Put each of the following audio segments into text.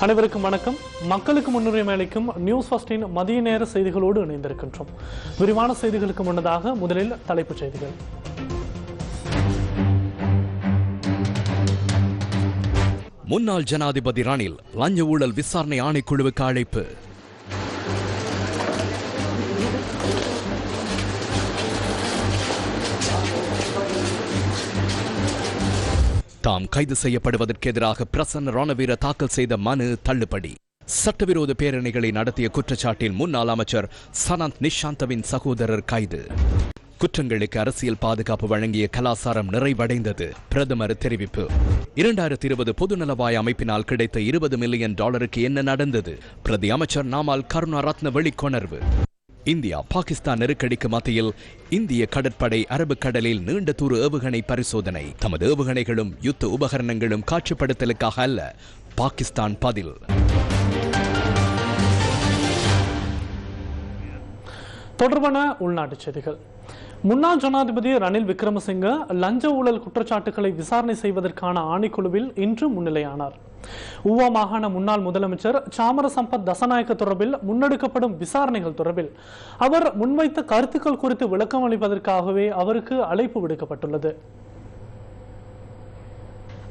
அனைவருக்கும் வணக்கம். மக்களுக்கு முன்னுரிமை அளிக்கும் நியூஸ் ஃபர்ஸ்டின் மதிய நேர செய்திகளோடு இணைந்திருக்கின்றோம். விரிவான செய்திகளுக்கு முன்னதாக முதலில் தலைப்புச் செய்திகள். முன்னாள் ஜனாதிபதி ரணில் லஞ்ச ஊழல் விசாரணை ஆணைக்குழுவுக்கு அழைப்பு. தாம் கைது செய்யப்படுவதற்கு எதிராக பிரசன்ன ரணவீர தாக்கல் செய்த மனு தள்ளுபடி. சட்டவிரோத பேரணிகளை நடத்திய குற்றச்சாட்டில் முன்னாள் அமைச்சர் சனந்த் நிஷாந்தவின் சகோதரர் கைது. குற்றங்களுக்கு அரசியல் பாதுகாப்பு வழங்கிய கலாசாரம் நிறைவடைந்தது பிரதமர் தெரிவிப்பு. இரண்டாயிரத்தி இருபது பொதுநலவாய் அமைப்பினால் கிடைத்த இருபது மில்லியன் டாலருக்கு என்ன நடந்தது? பிரதி அமைச்சர் நாமால் கருணா ரத்ன வெளிக்கொணர்வு. இந்தியா பாகிஸ்தான் நெருக்கடிக்கு மத்தியில் இந்திய கடற்படை அரபு கடலில் நீண்ட தூர ஏவுகணை பரிசோதனை. தமது ஏவுகணைகளும் யுத்த உபகரணங்களும் காட்சிப்படுத்தலுக்காக அல்ல பாகிஸ்தான் பதில். தொடர்பான உள்நாட்டு செய்திகள். முன்னாள் ஜனாதிபதி ரணில் விக்ரமசிங்க லஞ்ச ஊழல் குற்றச்சாட்டுகளை விசாரணை செய்வதற்கான ஆணைக்குழுவில் இன்று முன்னிலையானார். ஊவா மாகாண முன்னாள் முதலமைச்சர் சாமர சம்பத் தசநாயக்க தொடர்பில் முன்னெடுக்கப்படும் விசாரணைகள் தொடர்பில் அவர் முன்வைத்த கருத்துக்கள் குறித்து விளக்கம் அளிப்பதற்காகவே அவருக்கு அழைப்பு விடுக்கப்பட்டுள்ளது.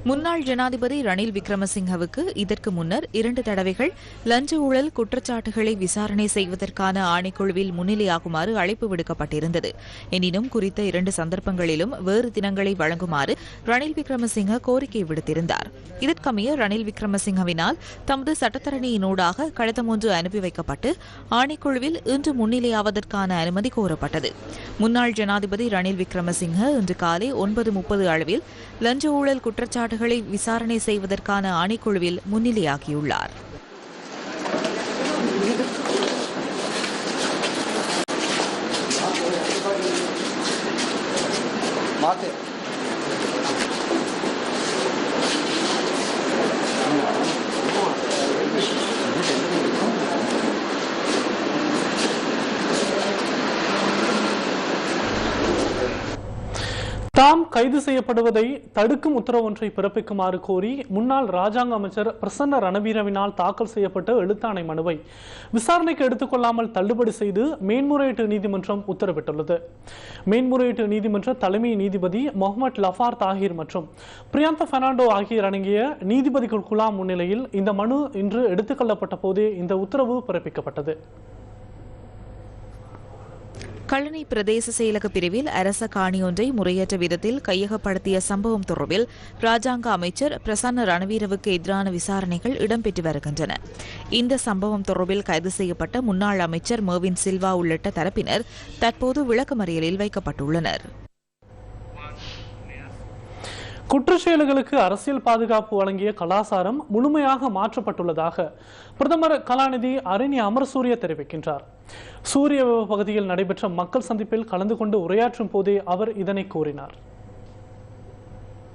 முன்னாள் ஜனாதிபதி ரணில் விக்ரமசிங்கவுக்கு இதற்கு முன்னர் இரண்டு தடவைகள் லஞ்ச ஊழல் குற்றச்சாட்டுகளை விசாரணை செய்வதற்கான ஆணைக்குழுவில் முன்னிலையாகுமாறு அழைப்பு விடுக்கப்பட்டிருந்தது. எனினும் குறித்த இரண்டு சந்தர்ப்பங்களிலும் வேறு தினங்களை வழங்குமாறு ரணில் விக்ரமசிங்க கோரிக்கை விடுத்திருந்தார். இதற்கமைய ரணில் விக்ரமசிங்கவினால் தமது சட்டத்தரணியினூடாக கடிதம் ஒன்று அனுப்பி வைக்கப்பட்டு ஆணைக்குழுவில் இன்று முன்னிலையாவதற்கான அனுமதி கோரப்பட்டது. முன்னாள் ஜனாதிபதி ரணில் விக்ரமசிங்க இன்று காலை ஒன்பது முப்பது அளவில் லஞ்ச ஊழல் குற்றச்சாட்டு குற்றச்சாட்டுகளை விசாரணை செய்வதற்கான ஆணைக்குழுவில் முன்னிலையாகியுள்ளார் Mate. தாம் கைது செய்யப்படுவதை தடுக்கும் உத்தரவு ஒன்றை பிறப்பிக்குமாறு கோரி முன்னாள் ராஜாங்க அமைச்சர் பிரசன்ன ரணவீரவினால் தாக்கல் செய்யப்பட்ட எழுத்தாணை மனுவை விசாரணைக்கு எடுத்துக்கொள்ளாமல் தள்ளுபடி செய்து மேன்முறையீட்டு நீதிமன்றம் உத்தரவிட்டுள்ளது. மேன்முறையீட்டு நீதிமன்ற தலைமை நீதிபதி முகமது லஃபார் தாகிர் மற்றும் பிரியாந்த பெர்னாண்டோ ஆகியோர் அடங்கிய நீதிபதிகள் குழாம் முன்னிலையில் இந்த மனு இன்று எடுத்துக்கொள்ளப்பட்ட போதே இந்த உத்தரவு பிறப்பிக்கப்பட்டது. கழனி பிரதேச செயலக பிரிவில் அரச காணியொன்றை முறையற்ற விதத்தில் கையகப்படுத்திய சம்பவம் தொடர்பில் ராஜாங்க அமைச்சர் பிரசன்ன ரணவீரவுக்கு எதிரான விசாரணைகள் இடம்பெற்று வருகின்றன. இந்த சம்பவம் தொடர்பில் கைது செய்யப்பட்ட முன்னாள் அமைச்சர் மர்வின் சில்வா உள்ளிட்ட தரப்பினர் தற்போது விளக்கமறியலில் வைக்கப்பட்டுள்ளனர். குற்றச்செயல்களுக்கு அரசியல் பாதுகாப்பு வழங்கிய கலாசாரம் முழுமையாக மாற்றப்பட்டுள்ளதாக பிரதமர் கலாநிதி அரணி அமர்சூரிய தெரிவிக்கின்றார். சூரிய பகுதியில் நடைபெற்ற மக்கள் சந்திப்பில் கலந்து கொண்டு உரையாற்றும் போதே அவர் இதனை கூறினார்.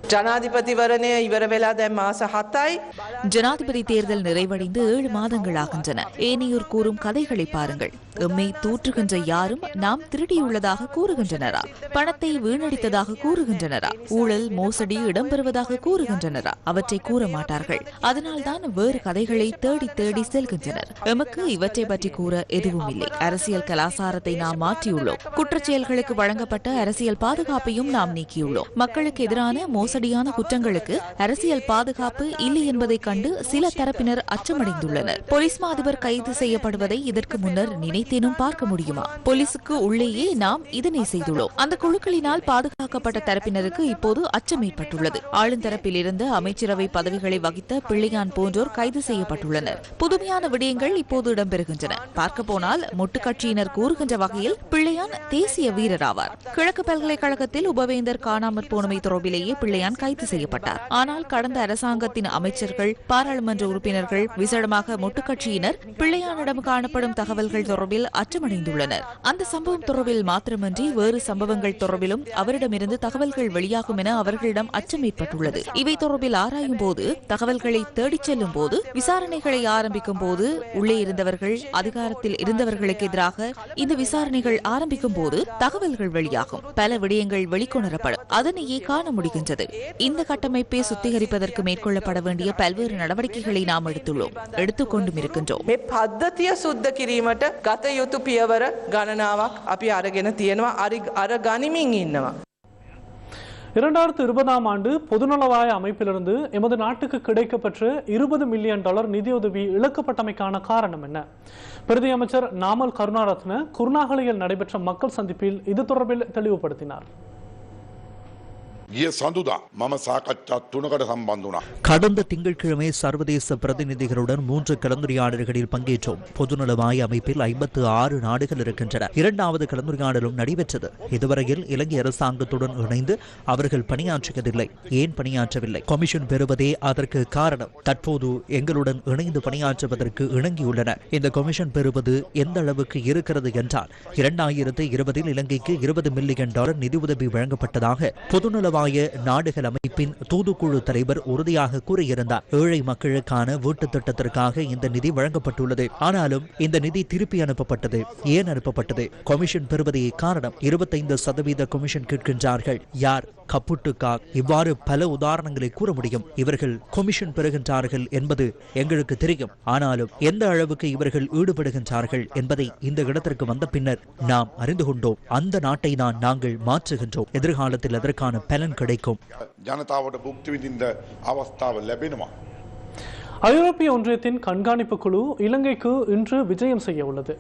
ஜனாதிபதிவரனே இவர வேலாத மாச ஹத்தாய். ஜனாதிபதி தேர்தல் நிறைவடைந்து ஏழு மாதங்கள் ஆகின்றன. ஏனையோர் கூறும் கதைகளை பாருங்கள். எம்மை தூற்றுகின்ற யாரும் நாம் திருடியுள்ளதாக கூறுகின்றனரா? பணத்தை வீணடித்ததாக கூறுகின்றனரா? ஊழல் மோசடி இடம்பெறுவதாக கூறுகின்றனரா? அவற்றை கூற மாட்டார்கள். அதனால்தான் வேறு கதைகளை தேடி தேடி செல்கின்றனர். எமக்கு இவற்றை பற்றி கூற எதுவும் இல்லை. அரசியல் கலாசாரத்தை நாம் மாற்றியுள்ளோம். குற்றச்செயல்களுக்கு வழங்கப்பட்ட அரசியல் பாதுகாப்பையும் நாம் நீக்கியுள்ளோம். மக்களுக்கு எதிரான மோசடி மோசடியான குற்றங்களுக்கு அரசியல் பாதுகாப்பு இல்லை என்பதை கண்டு சில தரப்பினர் அச்சமடைந்துள்ளனர். போலீஸ் மா அதிபர் கைது செய்யப்படுவதை இதற்கு முன்னர் நினைத்தேனும் பார்க்க முடியுமா? போலீசுக்கு உள்ளேயே நாம் இதனை செய்துள்ளோம். அந்த குழுக்களினால் பாதுகாக்கப்பட்ட தரப்பினருக்கு இப்போது அச்சம் ஏற்பட்டுள்ளது ஆளுந்தரப்பில் இருந்து அமைச்சரவை பதவிகளை வகித்த பிள்ளையான் போன்றோர் கைது செய்யப்பட்டுள்ளனர். புதுமையான விடயங்கள் இப்போது இடம்பெறுகின்றன. பார்க்க போனால் மொட்டு கட்சியினர் கூறுகின்ற வகையில் பிள்ளையான் தேசிய வீரர் ஆவார் கிழக்கு பல்கலைக்கழகத்தில் உபவேந்தர் காணாமற் போனமை தொடர்பிலேயே பிள்ளையான் கைது செய்யப்பட்டார். ஆனால் கடந்த அரசாங்கத்தின் அமைச்சர்கள் பாராளுமன்ற உறுப்பினர்கள் விசேடமாக முட்டுக்கட்சியினர் பிள்ளையானிடம் காணப்படும் தகவல்கள் தொடர்பில் அச்சமடைந்துள்ளனர். அந்த சம்பவம் தொடர்பில் மாத்திரமன்றி வேறு சம்பவங்கள் தொடர்பிலும் அவரிடமிருந்து தகவல்கள் வெளியாகும் என அவர்களிடம் அச்சம் ஏற்பட்டுள்ளது இவை தொடர்பில் ஆராயும் போது தகவல்களை தேடிச் செல்லும் போது விசாரணைகளை ஆரம்பிக்கும் போது உள்ளே இருந்தவர்கள் அதிகாரத்தில் இருந்தவர்களுக்கு எதிராக இந்த விசாரணைகள் ஆரம்பிக்கும் போது தகவல்கள் வெளியாகும். பல விடயங்கள் வெளிக்கொணரப்படும். அதனையே காண முடிகின்றது. இந்த கட்டமைப்பை சுத்திகரிப்பதற்கு மேற்கொள்ளப்பட வேண்டிய பல்வேறு நடவடிக்கைகளை நாம் எடுத்துள்ளோம் எடுத்துக்கொண்டும் இருக்கின்றோம் මේ පද්ධතිය සුද්ධ කිරීමට ගත යුතු පියවර ගණනාවක් අපි අරගෙන තියෙනවා අරි අර ගනිමින් ඉන්නවා. இரண்டாயிரத்து இருபதாம் ஆண்டு பொதுநலவாய அமைப்பிலிருந்து எமது நாட்டுக்கு கிடைக்கப்பெற்ற இருபது மில்லியன் டாலர் நிதியுதவி இழக்கப்பட்டமைக்கான காரணம் என்ன பிரதி அமைச்சர் நாமல் கருணாரத்ன குருநாகலையில் நடைபெற்ற மக்கள் சந்திப்பில் இது தொடர்பில் தெளிவுபடுத்தினார் ගිය கடந்த திங்கட்கிழமை சர்வதேச பிரதிநிதிகளுடன் மூன்று கலந்துரையாடல்களில் பங்கேற்றோம். பொதுநலவாய் அமைப்பில் ஐம்பத்து ஆறு நாடுகள் இருக்கின்றன. இரண்டாவது கலந்துரையாடலும் நடைபெற்றது. இதுவரையில் இலங்கை அரசாங்கத்துடன் இணைந்து அவர்கள் பணியாற்றியதில்லை ஏன் பணியாற்றவில்லை? கமிஷன் பெறுவதே அதற்கு காரணம். தற்போது எங்களுடன் இணைந்து பணியாற்றுவதற்கு இணங்கியுள்ளன. இந்த கமிஷன் பெறுவது எந்த அளவுக்கு இருக்கிறது என்றால் இரண்டாயிரத்து இருபதில் இலங்கைக்கு இருபது மில்லியன் டாலர் உதவி வழங்கப்பட்டதாக பொதுநலவாய நாடுகள் அமைப்பின் தூதுக்குழு தலைவர் உறுதியாக கூறியிருந்தார். ஏழை மக்களுக்கான வீட்டு திட்டத்திற்காக இந்த நிதி வழங்கப்பட்டுள்ளது. ஆனாலும் இந்த நிதி திருப்பி அனுப்பப்பட்டது ஏன் அனுப்பப்பட்டது? கமிஷன் பெறுவதே காரணம். இருபத்தைந்து சதவீத கமிஷன் கேட்கின்றார்கள். யார்? கப்புட்டுக்கா? இவ்வாறு பல உதாரணங்களை கூற முடியும். இவர்கள் கமிஷன் பெறுகின்றார்கள் என்பது எங்களுக்கு தெரியும். ஆனாலும் எந்த அளவுக்கு இவர்கள் ஈடுபடுகின்றார்கள் என்பதை இந்த இடத்திற்கு வந்த பின்னர் நாம் அறிந்து கொண்டோம். அந்த நாட்டை தான் நாங்கள் மாற்றுகின்றோம். எதிர்காலத்தில் அதற்கான பலன் பலன் கிடைக்கும். ஐரோப்பிய ஒன்றியத்தின் கண்காணிப்பு குழு இலங்கைக்கு இன்று விஜயம் செய்ய உள்ளது.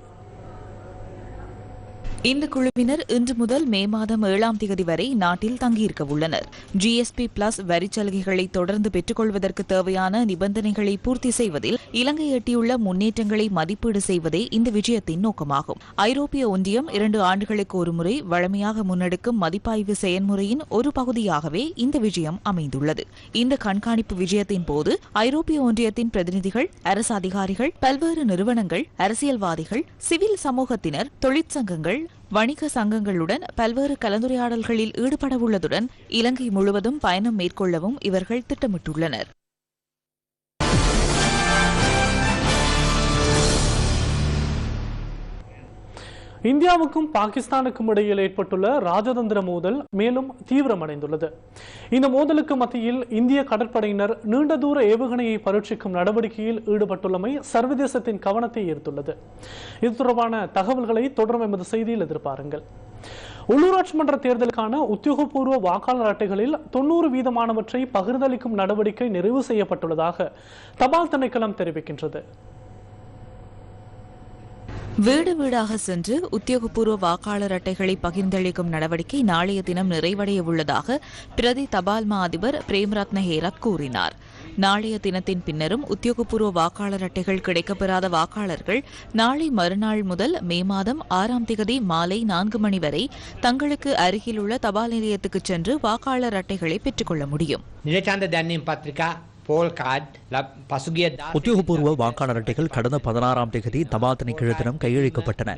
இந்த குழுவினர் இன்று முதல் மே மாதம் ஏழாம் தேதி வரை நாட்டில் தங்கியிருக்க உள்ளனர் ஜிஎஸ்பி பிளஸ் வரிச் சலுகைகளை தொடர்ந்து பெற்றுக்கொள்வதற்கு தேவையான நிபந்தனைகளை பூர்த்தி செய்வதில் இலங்கை எட்டியுள்ள முன்னேற்றங்களை மதிப்பீடு செய்வதே இந்த விஜயத்தின் நோக்கமாகும். ஐரோப்பிய ஒன்றியம் இரண்டு ஆண்டுகளுக்கு ஒருமுறை வழமையாக முன்னெடுக்கும் மதிப்பாய்வு செயல்முறையின் ஒரு பகுதியாகவே இந்த விஜயம் அமைந்துள்ளது. இந்த கண்காணிப்பு விஜயத்தின் போது ஐரோப்பிய ஒன்றியத்தின் பிரதிநிதிகள் அரசு அதிகாரிகள் பல்வேறு நிறுவனங்கள் அரசியல்வாதிகள் சிவில் சமூகத்தினர் தொழிற்சங்கங்கள் வணிக சங்கங்களுடன் பல்வேறு கலந்துரையாடல்களில் ஈடுபடவுள்ளதுடன் இலங்கை முழுவதும் பயணம் மேற்கொள்ளவும் இவர்கள் திட்டமிட்டுள்ளனர். இந்தியாவுக்கும் பாகிஸ்தானுக்கும் இடையில் ஏற்பட்டுள்ள ராஜதந்திர மோதல் மேலும் தீவிரமடைந்துள்ளது. இந்த மோதலுக்கு மத்தியில் இந்திய கடற்படையினர் நீண்ட தூர ஏவுகணையை பரீட்சிக்கும் நடவடிக்கையில் ஈடுபட்டுள்ளமை சர்வதேசத்தின் கவனத்தை ஈர்த்துள்ளது. இது தொடர்பான தகவல்களை தொடரும் எமது செய்தியில் எதிர்பாருங்கள். உள்ளூராட்சி மன்ற தேர்தலுக்கான உத்தியோகபூர்வ வாக்காளர் அட்டைகளில் தொண்ணூறு வீதமானவற்றை பகிர்ந்தளிக்கும் நடவடிக்கை நிறைவு செய்யப்பட்டுள்ளதாக தபால் திணைக்களம் தெரிவிக்கின்றது. வீடு வீடாக சென்று உத்தியோகபூர்வ வாக்காளர் அட்டைகளை பகிர்ந்தளிக்கும் நடவடிக்கை நாளைய தினம் நிறைவடைய உள்ளதாக பிரதி தபால் மா அதிபர் பிரேம்ரத்ன ஹேரத் கூறினார். நாளைய தினத்தின் பின்னரும் உத்தியோகபூர்வ வாக்காளர் அட்டைகள் கிடைக்கப்பெறாத வாக்காளர்கள் நாளை மறுநாள் முதல் மே மாதம் ஆறாம் திகதி மாலை நான்கு மணி வரை தங்களுக்கு அருகிலுள்ள தபால் நிலையத்துக்கு சென்று வாக்காளர் அட்டைகளை பெற்றுக்கொள்ள முடியும். பத்திரிகா உத்தியோகபூர்வ வாக்காளர் அட்டைகள் கடந்த பதினாறாம் தேதி தபாத்தனை கிழத்தினம் கையளிக்கப்பட்டன.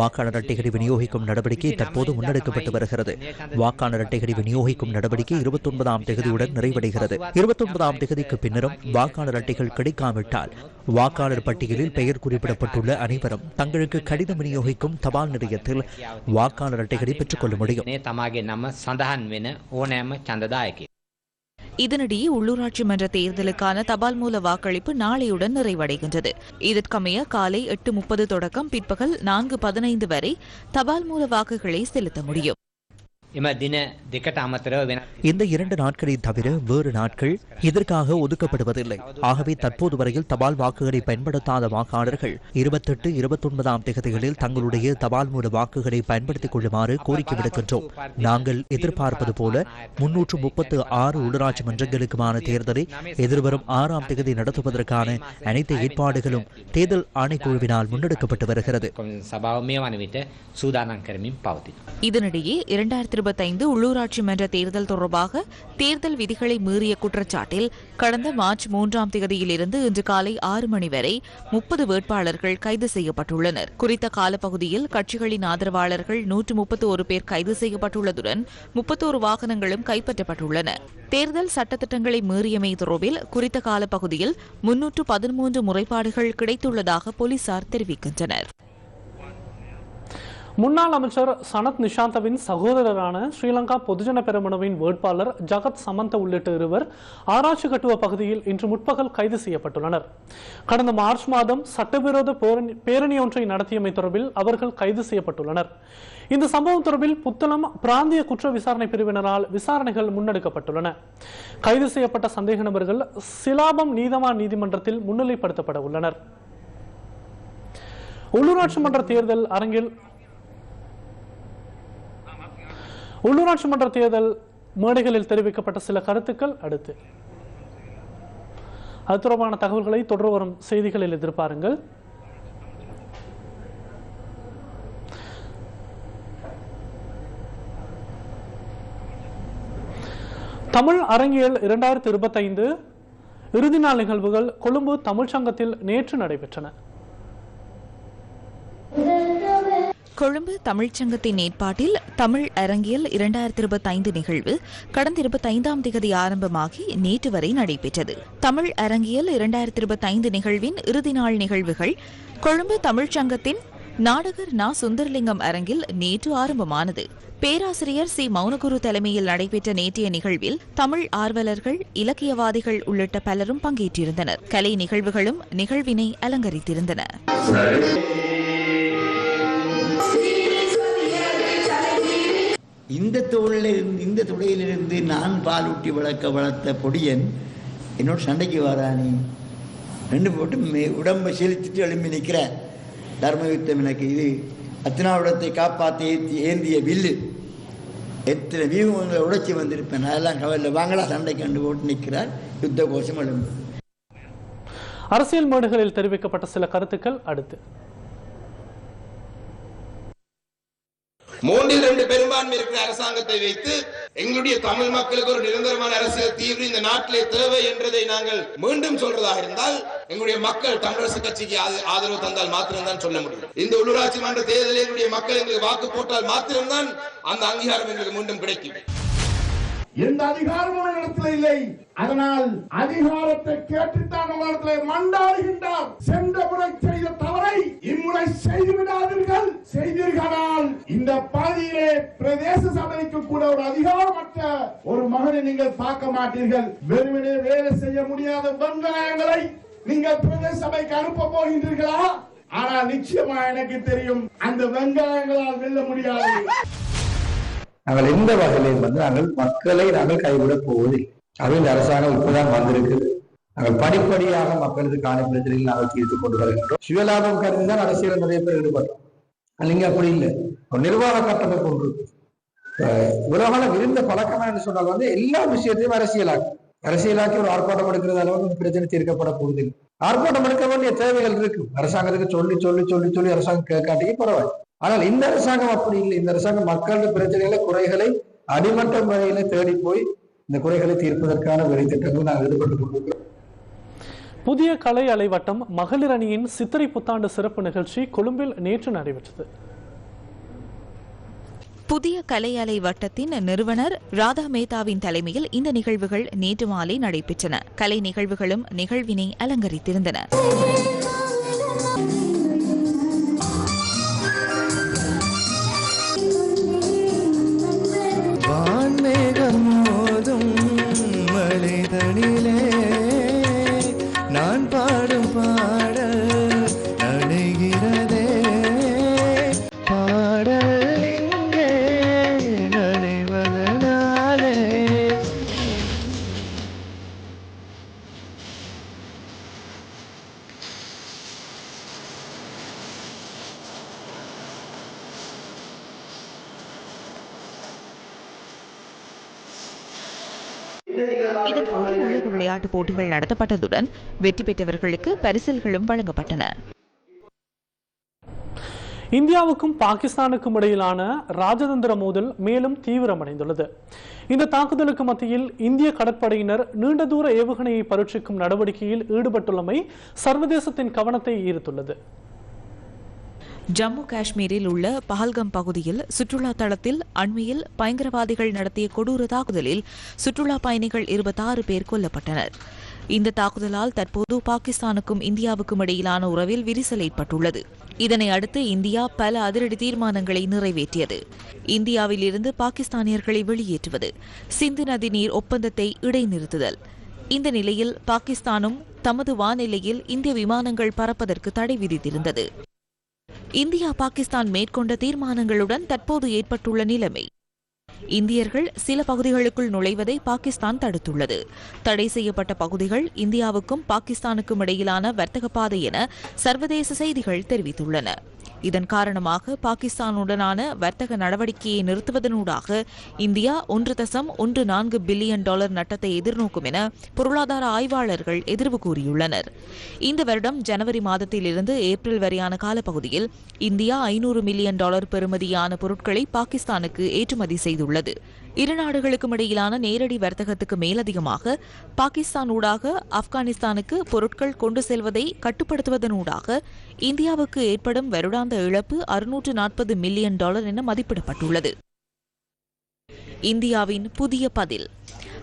வாக்காளர் அட்டைகளை விநியோகிக்கும் நடவடிக்கை தற்போது முன்னெடுக்கப்பட்டு வருகிறது. வாக்காளர் அட்டைகளை விநியோகிக்கும் நடவடிக்கை இருபத்தொன்பதாம் தேதியுடன் நிறைவடைகிறது. இருபத்தொன்பதாம் தேதிக்கு பின்னரும் வாக்காளர் அட்டைகள் கிடைக்காவிட்டால் வாக்காளர் பட்டியலில் பெயர் குறிப்பிடப்பட்டுள்ள அனைவரும் தங்களுக்கு கடிதம் விநியோகிக்கும் தபால் நிலையத்தில் வாக்காளர் அட்டைகளை பெற்றுக்கொள்ள முடியும். இதனிடையே உள்ளூராட்சி மன்ற தேர்தலுக்கான தபால் மூல வாக்களிப்பு நாளையுடன் நிறைவடைகின்றது. இதற்கமைய காலை எட்டு முப்பது தொடக்கம் பிற்பகல் நான்கு பதினைந்து வரை தபால் மூல வாக்குகளை செலுத்த முடியும். இந்த இரண்டு நாட்களை தவிர வேறு நாட்கள் இதற்காக ஒதுக்கப்படுவதில்லை. ஆகவே தற்போது வரையில் தபால் வாக்குகளை பயன்படுத்தாத வாக்காளர்கள் இருபத்தெட்டு இருபத்தொன்பதாம் தேதிகளில் தங்களுடைய தபால் மூல வாக்குகளை பயன்படுத்திக் கொள்ளுமாறு கோரிக்கை விடுக்கின்றோம். நாங்கள் எதிர்பார்ப்பது போல முன்னூற்று முப்பத்து ஆறு உள்ளராட்சி மன்றங்களுக்குமான தேர்தலை எதிர்வரும் ஆறாம் தேதி நடத்துவதற்கான அனைத்து ஏற்பாடுகளும் தேர்தல் ஆணைக்குழுவினால் முன்னெடுக்கப்பட்டு வருகிறது. இதனிடையே இரண்டாயிரத்தி இருபத்தைந்து உள்ளூராட்சி மன்ற தேர்தல் தொடர்பாக தேர்தல் விதிகளை மீறிய குற்றச்சாட்டில் கடந்த மார்ச் மூன்றாம் தேதியிலிருந்து இன்று காலை ஆறு மணி வரை முப்பது வேட்பாளர்கள் கைது செய்யப்பட்டுள்ளனர். குறித்த காலப்பகுதியில் கட்சிகளின் ஆதரவாளர்கள் நூற்று முப்பத்தி ஒரு பேர் கைது செய்யப்பட்டுள்ளதுடன் முப்பத்தோரு வாகனங்களும் கைப்பற்றப்பட்டுள்ளன. தேர்தல் சட்டத்திட்டங்களை மீறியமை தொடர்பில் குறித்த காலப்பகுதியில் முன்னூற்று பதிமூன்று முறைப்பாடுகள் கிடைத்துள்ளதாக போலீசார் தெரிவிக்கின்றனர். முன்னாள் அமைச்சர் சனத் நிஷாந்தவின் சகோதரரான ஸ்ரீலங்கா பொதுஜன பெருமனவின் வேட்பாளர் ஜகத் சமந்த உள்ளிட்ட இருவர் ஆராய்ச்சி கட்டுவ பகுதியில் இன்று முற்பகல் கைது செய்யப்பட்டுள்ளனர். கடந்த மார்ச் மாதம் சட்டவிரோத பேரணி- பேரணி ஒன்றை நடத்தியமை தொடர்பில் அவர்கள் கைது செய்யப்பட்டுள்ளனர். இந்த சம்பவம் தொடர்பில் புத்தளம் பிராந்திய குற்ற விசாரணை பிரிவினரால் விசாரணைகள் முன்னெடுக்கப்பட்டுள்ளன. கைது செய்யப்பட்ட சந்தேக நபர்கள் சிலாபம் நீதவான் நீதிமன்றத்தில் முன்னிலைப்படுத்தப்பட உள்ளனர். உள்ளூராட்சி மன்ற தேர்தல் அரங்கில் உள்ளூராட்சி மன்ற தேர்தல் மேடைகளில் தெரிவிக்கப்பட்ட சில கருத்துக்கள் அடுத்து. அது தொடர்பான தகவல்களை தொடர் வரும் செய்திகளில் எதிர்பாருங்கள். தமிழ் அரங்கியல் இரண்டாயிரத்தி இருபத்தைந்து இறுதி நாள் நிகழ்வுகள் கொழும்பு தமிழ்ச் சங்கத்தில் நேற்று நடைபெற்றன. கொழும்பு தமிழ்ச்சங்கத்தின் ஏற்பாட்டில் தமிழ் அரங்கியல் இரண்டாயிரத்தி இருபத்தைந்து நிகழ்வு கடந்த இருபத்தைந்தாம் திகதி ஆரம்பமாகி நேற்று வரை நடைபெற்றது. தமிழ் அரங்கியல் இரண்டாயிரத்தி இருபத்தைந்து நிகழ்வின் இறுதி நாள் நிகழ்வுகள் கொழும்பு தமிழ்ச்சங்கத்தின் நாடகர் நா. சுந்தரலிங்கம் அரங்கில் நேற்று ஆரம்பமானது. பேராசிரியர் சி. மௌனகுரு தலைமையில் நடைபெற்ற நேற்றைய நிகழ்வில் தமிழ் ஆர்வலர்கள் இலக்கியவாதிகள் உள்ளிட்ட பலரும் பங்கேற்றிருந்தனர். கலை நிகழ்வுகளும் நிகழ்வினை அலங்கரித்திருந்தன. இந்த தோளில் இருந்து இந்த துளையிலிருந்து நான் பாலூட்டி வளர்க்க வளர்த்த பொடியன் என்னோட சண்டைக்கு வாரானி ரெண்டு போட்டு உடம்பை செலுத்திட்டு எழும்பி நிற்கிறேன் தர்மயுத்தம் எனக்கு இது. அத்தனாவிடத்தை காப்பாற்றி ஏற்றி ஏந்திய வில்லு. எத்தனை வியூகங்களை உடைச்சி வந்திருப்பேன். அதெல்லாம் கவலை வாங்கடா சண்டை கண்டு போட்டு நிற்கிறார். யுத்த கோஷம் எழும்பு அரசியல் மேடைகளில் தெரிவிக்கப்பட்ட சில கருத்துக்கள் அடுத்து. மூன்றில் ரெண்டு பெரும்பான்மை இருக்கிற அரசாங்கத்தை வைத்து எங்களுடைய தமிழ் மக்களுக்கு ஒரு நிரந்தரமான அரசியல் தீர்வு இந்த நாட்டிலே தேவை என்றதை நாங்கள் மீண்டும் சொல்றதாக இருந்தால் எங்களுடைய மக்கள் தமிழரசு கட்சிக்கு ஆதரவு தந்தால் மாத்திரம்தான் சொல்ல முடியும். இந்த உள்ளூராட்சி மன்ற தேர்தலில் எங்களுடைய மக்கள் எங்களுக்கு வாக்கு போட்டால் மாத்திரம்தான் அந்த அங்கீகாரம் எங்களுக்கு மீண்டும் கிடைக்கும். எந்த அதிகாரமும் இடத்துல இல்லை. அதனால் அதிகாரத்தை கேட்டுத்தான் இடத்துல மண்டாடுகின்றார். சென்ற முறை செய்த தவறை இம்முறை செய்து விடாதீர்கள். செய்தீர்களால் இந்த பகுதியிலே பிரதேச சபைக்கு கூட ஒரு அதிகாரமற்ற ஒரு மகனை நீங்கள் பார்க்க மாட்டீர்கள். வெறுமனே வேலை செய்ய முடியாத வெங்காயங்களை நீங்கள் பிரதேச சபைக்கு அனுப்ப போகின்றீர்களா? ஆனால் நிச்சயமா எனக்கு தெரியும் அந்த வெங்காயங்களால் வெல்ல முடியாது. நாங்கள் எந்த வகையிலையும் வந்து நாங்கள் மக்களை நாங்கள் கைவிடப் போவதில்லை. அது இந்த அரசாங்கம் இப்பதான் வந்திருக்குது நாங்கள் படிப்படியாக மக்களுக்கான பிரச்சனைகளை நாங்கள் தீர்த்து கொண்டு வருகின்றோம். சுயலாபம் கருதி தான் அரசியல் நிறைய பேர் ஈடுபட்டோம் ஆனால் இங்க அப்படி இல்லை. ஒரு நிர்வாக கட்டமைப்பு ஒன்று உலகம் விருந்த பழக்கமா என்று சொன்னால் வந்து எல்லா விஷயத்தையும் அரசியலாக்கி அரசியலாக்கி ஒரு ஆர்ப்பாட்டம் எடுக்கிறதால வந்து பிரச்சனை தீர்க்கப்பட போகுது ஆர்ப்பாட்டம் எடுக்க வேண்டிய தேவைகள் இருக்கு. அரசாங்கத்துக்கு சொல்லி சொல்லி சொல்லி சொல்லி அரசாங்கம் கேட்காட்டிக்கு பரவாயில்லை. ஆனால் இந்த அரசாங்கம் அப்படி இல்லை. இந்த அரசாங்கம் மக்களுடைய பிரச்சனைகளை குறைகளை அடிமட்ட முறையில தேடி போய் இந்த குறைகளை தீர்ப்பதற்கான வேலை திட்டங்கள் நாங்கள் ஈடுபட்டு கொண்டிருக்கிறோம். புதிய கலை அலைவட்டம் மகளிர் அணியின் சித்திரை புத்தாண்டு சிறப்பு நிகழ்ச்சி கொழும்பில் நேற்று நடைபெற்றது. புதிய கலை அலை வட்டத்தின் நிறுவனர் ராதா மேத்தாவின் தலைமையில் இந்த நிகழ்வுகள் நேற்று மாலை நடைபெற்றன. கலை நிகழ்வுகளும் நிகழ்வினை அலங்கரித்திருந்தன. இதன்போது உலக விளையாட்டுப் போட்டிகள் நடத்தப்பட்டதுடன் வெற்றி பெற்றவர்களுக்கு பரிசில்களும் வழங்கப்பட்டன. இந்தியாவுக்கும் பாகிஸ்தானுக்கும் இடையிலான ராஜதந்திர மோதல் மேலும் தீவிரமடைந்துள்ளது. இந்த தாக்குதலுக்கு மத்தியில் இந்திய கடற்படையினர் நீண்ட தூர ஏவுகணையை பரீட்சிக்கும் நடவடிக்கையில் ஈடுபட்டுள்ளமை சர்வதேசத்தின் கவனத்தை ஈர்த்துள்ளது. ஜம்மு காஷ்மீரில் உள்ள பஹல்கம் பகுதியில் சுற்றுலா தளத்தில் அண்மையில் பயங்கரவாதிகள் நடத்திய கொடூர தாக்குதலில் சுற்றுலா பயணிகள் இருபத்தாறு பேர் கொல்லப்பட்டனர். இந்த தாக்குதலால் தற்போது பாகிஸ்தானுக்கும் இந்தியாவுக்கும் இடையிலான உறவில் விரிசல் ஏற்பட்டுள்ளது இதனை அடுத்து இந்தியா பல அதிரடி தீர்மானங்களை நிறைவேற்றியது. இந்தியாவில் இருந்து பாகிஸ்தானியர்களை வெளியேற்றுவது சிந்து நதி நீர் ஒப்பந்தத்தை இடைநிறுத்துதல். இந்த நிலையில் பாகிஸ்தானும் தமது வானிலையில் இந்திய விமானங்கள் பறப்பதற்கு தடை விதித்திருந்தது. இந்தியா பாகிஸ்தான் மேற்கொண்ட தீர்மானங்களுடன் தற்போது ஏற்பட்டுள்ள நிலைமை. இந்தியர்கள் சில பகுதிகளுக்குள் நுழைவதை பாகிஸ்தான் தடுத்துள்ளது. தடை செய்யப்பட்ட பகுதிகள் இந்தியாவுக்கும் பாகிஸ்தானுக்கும் இடையிலான வர்த்தக பாதை என சர்வதேச செய்திகள் தெரிவித்துள்ளன. இதன் காரணமாக பாகிஸ்தானுடனான வர்த்தக நடவடிக்கையை நிறுத்துவதனூடாக இந்தியா ஒன்று தசம் ஒன்று நான்கு பில்லியன் டாலர் நட்டத்தை எதிர்நோக்கும் என பொருளாதார ஆய்வாளர்கள் எதிர்வு கூறியுள்ளனர். இந்த வருடம் ஜனவரி மாதத்திலிருந்து ஏப்ரல் வரையான காலப்பகுதியில் இந்தியா ஐநூறு மில்லியன் டாலர் பெறுமதியான பொருட்களை பாகிஸ்தானுக்கு ஏற்றுமதி செய்துள்ளது. இரு நாடுகளுக்கும் இடையிலான நேரடி வர்த்தகத்துக்கு மேலதிகமாக பாகிஸ்தான் ஊடாக ஆப்கானிஸ்தானுக்கு பொருட்கள் கொண்டு செல்வதை கட்டுப்படுத்துவதனூடாக இந்தியாவுக்கு ஏற்படும் வரும் வருடாந்த இழப்பு அறுநூற்று நாற்பது மில்லியன் டாலர் என மதிப்பிடப்பட்டுள்ளது. இந்தியாவின் புதிய பதில்.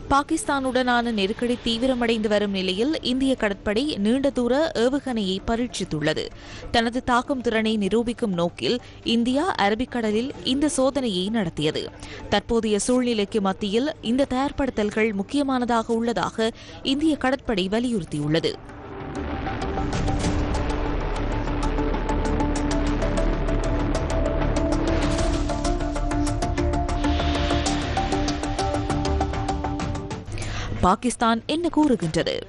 பாகிஸ்தானுடனான நெருக்கடி தீவிரமடைந்து வரும் நிலையில் இந்திய கடற்படை நீண்ட தூர ஏவுகணையை பரீட்சித்துள்ளது. தனது தாக்கும் திறனை நிரூபிக்கும் நோக்கில் இந்தியா அரபிக்கடலில் இந்த சோதனையை நடத்தியது. தற்போதைய சூழ்நிலைக்கு மத்தியில் இந்த தயார்படுத்தல்கள் முக்கியமானதாக உள்ளதாக இந்திய கடற்படை வலியுறுத்தியுள்ளது. பாகிஸ்தான் என்ன கூறுகின்றது.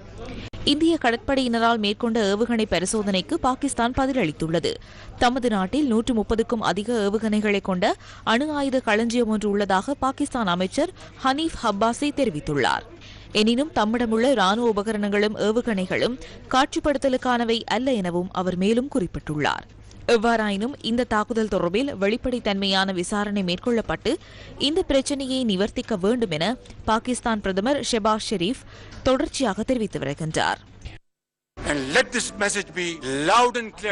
இந்திய கடற்படையினரால் மேற்கொண்ட ஏவுகணை பரிசோதனைக்கு பாகிஸ்தான் பதிலளித்துள்ளது. தமது நாட்டில் நூற்று முப்பதுக்கும் அதிக ஏவுகணைகளை கொண்ட அணு ஆயுத களஞ்சியம் ஒன்று உள்ளதாக பாகிஸ்தான் அமைச்சர் ஹனீஃப் ஹப்பாசி தெரிவித்துள்ளார். எனினும் தம்மிடமுள்ள ராணுவ உபகரணங்களும் ஏவுகணைகளும் காட்சிப்படுத்தலுக்கானவை அல்ல எனவும் அவர் மேலும் குறிப்பிட்டுள்ளார். எவ்வாறாயினும் இந்த தாக்குதல் தொடர்பில் வெளிப்படைத்தன்மையான விசாரணை மேற்கொள்ளப்பட்டு இந்த பிரச்சினையை நிவர்த்திக்க வேண்டும் என பாகிஸ்தான் பிரதமர் ஷெபாஸ் ஷெரீப் தொடர்ச்சியாக தெரிவித்து வருகின்றார்.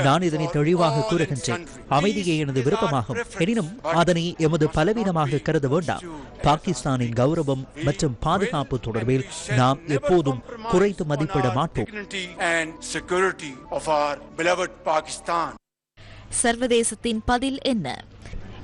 நான் இதனை தெளிவாக கூறுகின்றேன். அமைதியே எனது விருப்பமாகும். எனினும் அதனை எமது பலவீனமாக கருத வேண்டாம். பாகிஸ்தானின் கௌரவம் மற்றும் பாதுகாப்பு தொடர்பில் நாம் எப்போதும் குறைத்து மதிப்பிட மாட்டோம். சர்வதேசத்தின் பதில் என்ன?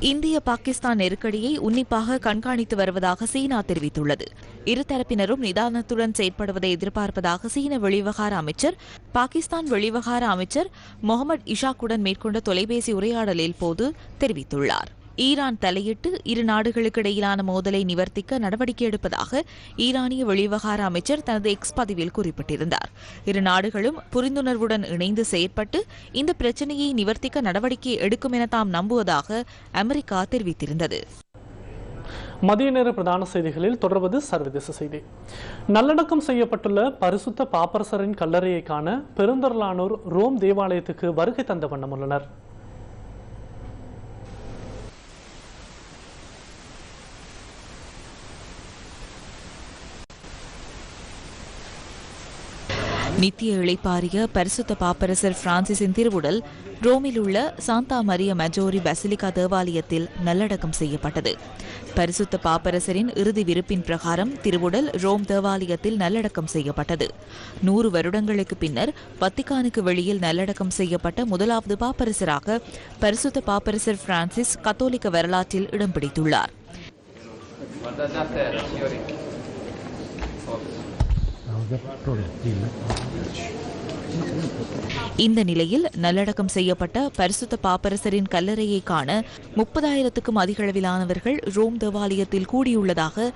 இந்திய பாகிஸ்தான் நெருக்கடியை உன்னிப்பாக கண்காணித்து வருவதாக சீனா தெரிவித்துள்ளது. இருதரப்பினரும் நிதானத்துடன் செயற்படுவதை எதிர்பார்ப்பதாக சீன வெளிவகார அமைச்சர் பாகிஸ்தான் வெளிவகார அமைச்சர் முகமது இஷாக்குடன் மேற்கொண்ட தொலைபேசி உரையாடலில் போது தெரிவித்துள்ளார். ஈரான் தலையிட்டு இரு நாடுகளுக்கு இடையிலான மோதலை நிவர்த்திக்க நடவடிக்கை எடுப்பதாக ஈரானிய வெளிவிவகார அமைச்சர் தனது எக்ஸ் பதிவில் குறிப்பிட்டிருந்தார். இரு நாடுகளும் புரிந்துணர்வுடன் இணைந்து செயற்பட்டு இந்த பிரச்சினையை நிவர்த்திக்க நடவடிக்கை எடுக்கும் என தாம் நம்புவதாக அமெரிக்கா தெரிவித்திருந்தது. மதிய நேர பிரதான செய்திகளில் தொடர்வது சர்வதேச செய்தி. நல்லடக்கம் செய்யப்பட்டுள்ள பரிசுத்த பாப்பரசரின் கல்லறையை காண பெருந்தொருளானோர் ரோம் தேவாலயத்துக்கு வருகை தந்த வண்ணம் உள்ளனர் நித்திய இழைப்பாரிய பரிசுத்த பாப்பரசர் பிரான்சிஸின் திருவுடல் ரோமில் உள்ள சாந்தா மரிய மஜோரி பசிலிகா தேவாலயத்தில் நல்லடக்கம் செய்யப்பட்டது. பரிசுத்த பாப்பரசரின் இறுதி விருப்பின் பிரகாரம் திருவுடல் ரோம் தேவாலயத்தில் நல்லடக்கம் செய்யப்பட்டது. நூறு வருடங்களுக்கு பின்னர் வத்திகானுக்கு வெளியில் நல்லடக்கம் செய்யப்பட்ட முதலாவது பாப்பரசராக பரிசுத்த பாப்பரசர் பிரான்சிஸ் கத்தோலிக்க வரலாற்றில் இடம் பிடித்துள்ளார். இந்த நிலையில் நல்லடக்கம் செய்யப்பட்ட பரிசுத்த பாப்பரசரின் கல்லறையை காண முப்பதாயிரத்துக்கும் அதிகளவிலானவர்கள் ரோம் தேவாலயத்தில் கூடியுள்ளதாக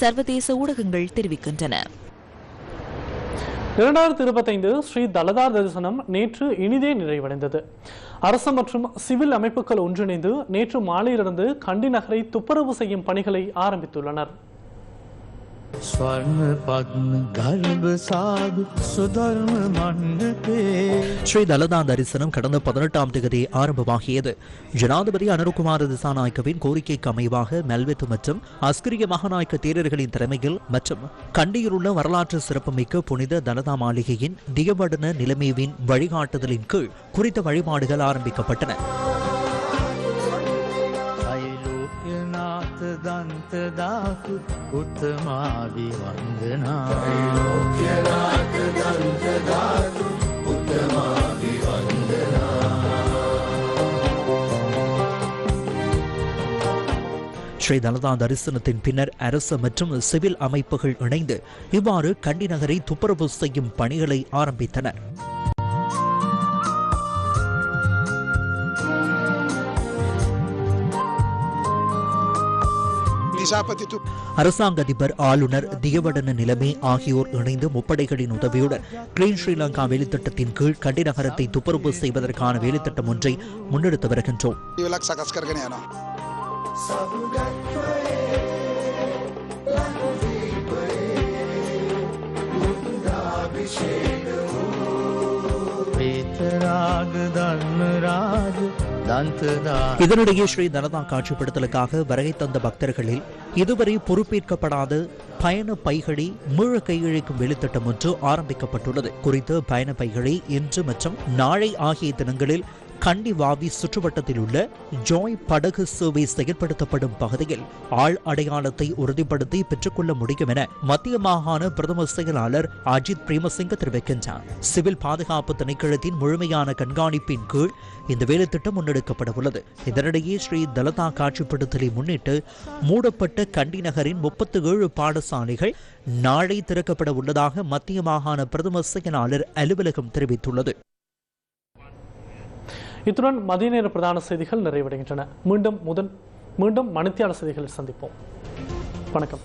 சர்வதேச ஊடகங்கள் தெரிவிக்கின்றன. இரண்டாயிரத்தி இருபத்தைந்து ஸ்ரீ தலதார் தரிசனம் நேற்று இனிதே நிறைவடைந்தது. அரசு மற்றும் சிவில் அமைப்புகள் ஒன்றிணைந்து நேற்று மாலையிலிருந்து கண்டி நகரை துப்புரவு செய்யும் பணிகளை ஆரம்பித்துள்ளனர். स्वर्ण पद्म गर्भ साधु सुधर्म मंडपे ஸ்ரீ தலதா தரிசனம் கடந்த பதினெட்டாம் தேதி ஆரம்பமாகியது ஜனாதிபதி அனுருகுமார திசாநாயக்கவின் கோரிக்கைக்கு அமைவாக மெல்வெத்து மற்றும் அஸ்கிரிய மகாநாயக்க தேரர்களின் தலைமையில் மற்றும் கண்டியில் உள்ள வரலாற்று சிறப்புமிக்க புனித தலதா மாளிகையின் தியவடன நிலைமைவின் வழிகாட்டுதலின் கீழ் குறித்த வழிபாடுகள் ஆரம்பிக்கப்பட்டன දාපු උත්තමාවි වන්දනා ලෝක්‍යනාත දන්ත ஸ்ரீ தலதா தரிசனத்தின் பின்னர் அரசு மற்றும் சிவில் அமைப்புகள் இணைந்து இவ்வாறு கண்டி நகரை துப்புரவு செய்யும் பணிகளை ஆரம்பித்தனர். அரசாங்க அதிபர் ஆளுநர் தியவடன நிலைமை ஆகியோர் இணைந்து முப்படைகளின் உதவியுடன் கிளீன் ஸ்ரீலங்கா வேலைத்திட்டத்தின் கீழ் கண்டி நகரத்தை துப்புரவு செய்வதற்கான வேலைத்திட்டம் ஒன்றை முன்னெடுத்து வருகின்றோம். राग धन राग இதனிடையே ஸ்ரீ ஜனதா காட்சிப்படுத்தலுக்காக வருகை தந்த பக்தர்களில் இதுவரை பொறுப்பேற்கப்படாத பயண பைகளை முழு கையழிக்கும் வெளித்திட்டம் ஒன்று ஆரம்பிக்கப்பட்டுள்ளது. குறித்து பயண பைகளை இன்று மற்றும் நாளை ஆகிய தினங்களில் கண்டி வாவி சுற்றுவட்டத்தில் உள்ள ஜாய் படகு சேவை செயல்படுத்தப்படும் பகுதியில் ஆள் அடையாளத்தை உறுதிப்படுத்தி பெற்றுக்கொள்ள முடியும் என மத்திய மாகாண பிரதம செயலாளர் அஜித் பிரேமசிங்க தெரிவிக்கின்றார். சிவில் பாதுகாப்பு திணைக்களத்தின் முழுமையான கண்காணிப்பின் கீழ் இந்த வேலைத்திட்டம் முன்னெடுக்கப்பட உள்ளது இதனிடையே ஸ்ரீ தலதா காட்சிப்படுத்தலை முன்னிட்டு மூடப்பட்ட கண்டி நகரின் முப்பத்து ஏழு பாடசாலைகள் நாளை திறக்கப்பட உள்ளதாக மத்திய மாகாண பிரதம செயலாளர் அலுவலகம் தெரிவித்துள்ளது. இத்துடன் மதிய நேர பிரதான செய்திகள் நிறைவடைகின்றன. மீண்டும் முதன் மீண்டும் மணித்தியால செய்திகளில் சந்திப்போம். வணக்கம்.